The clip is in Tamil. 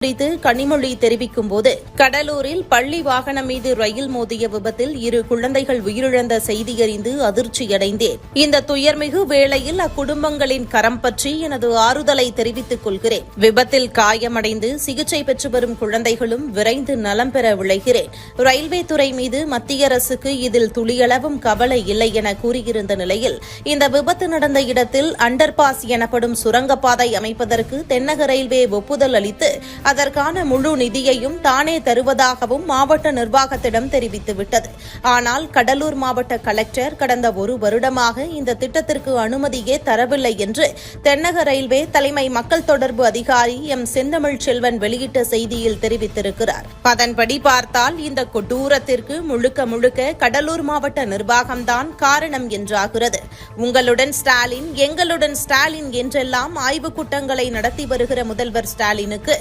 குறித்து கனிமொழி தெரிவிக்கும் போது கடலூரில் பள்ளி வாகனம் மீது ரயில் மோதிய விபத்தில் இரு குழந்தைகள் உயிரிழந்த செய்தி அறிந்து அதிர்ச்சியடைந்தேன். இந்த துயர்மிகு வேளையில் அக்குடும்பங்களின் கரம் பற்றி எனது ஆறுதலை தெரிவித்துக் கொள்கிறேன். விபத்தில் காயமடைந்து சிகிச்சை பெற்று வரும் குழந்தைகளும் விரைந்து நலம் பெற விளைகிறேன் ரயில்வே துறை மீது மத்திய அரசுக்கு இதில் துளியளவும் கவலை இல்லை என கூறியிருந்த நிலையில் இந்த விபத்து நடந்த இடத்தில் அண்டர்பாஸ் எனப்படும் சுரங்கப்பாதை அமைப்பதற்கு தென்னக ரயில்வே ஒப்புதல் அளித்து அதற்கான முழு நிதியையும் தானே தருவதாகவும் மாவட்ட நிர்வாகத்திடம் தெரிவித்துவிட்டது. ஆனால் கடலூர் மாவட்ட கலெக்டர் கடந்த ஒரு வருடமாக இந்த திட்டத்திற்கு அனுமதியே தரவில்லை என்று தென்னக ரயில்வே தலைமை மக்கள் தொடர்பு அதிகாரி எம். செந்தமிழ் செல்வன் வெளியிட்ட செய்தியில் தெரிவித்திருக்கிறார். அதன்படி பார்த்தால் இந்த கொடூரத்திற்கு முழுக்க முழுக்க கடலூர் மாவட்ட நிர்வாகம்தான் காரணம் என்றாகிறது. உங்களுடன் ஸ்டாலின் எங்களுடன் ஸ்டாலின் என்றெல்லாம் ஆய்வுக் கூட்டங்களை நடத்தி வருகிற முதல்வர் ஸ்டாலினுக்கு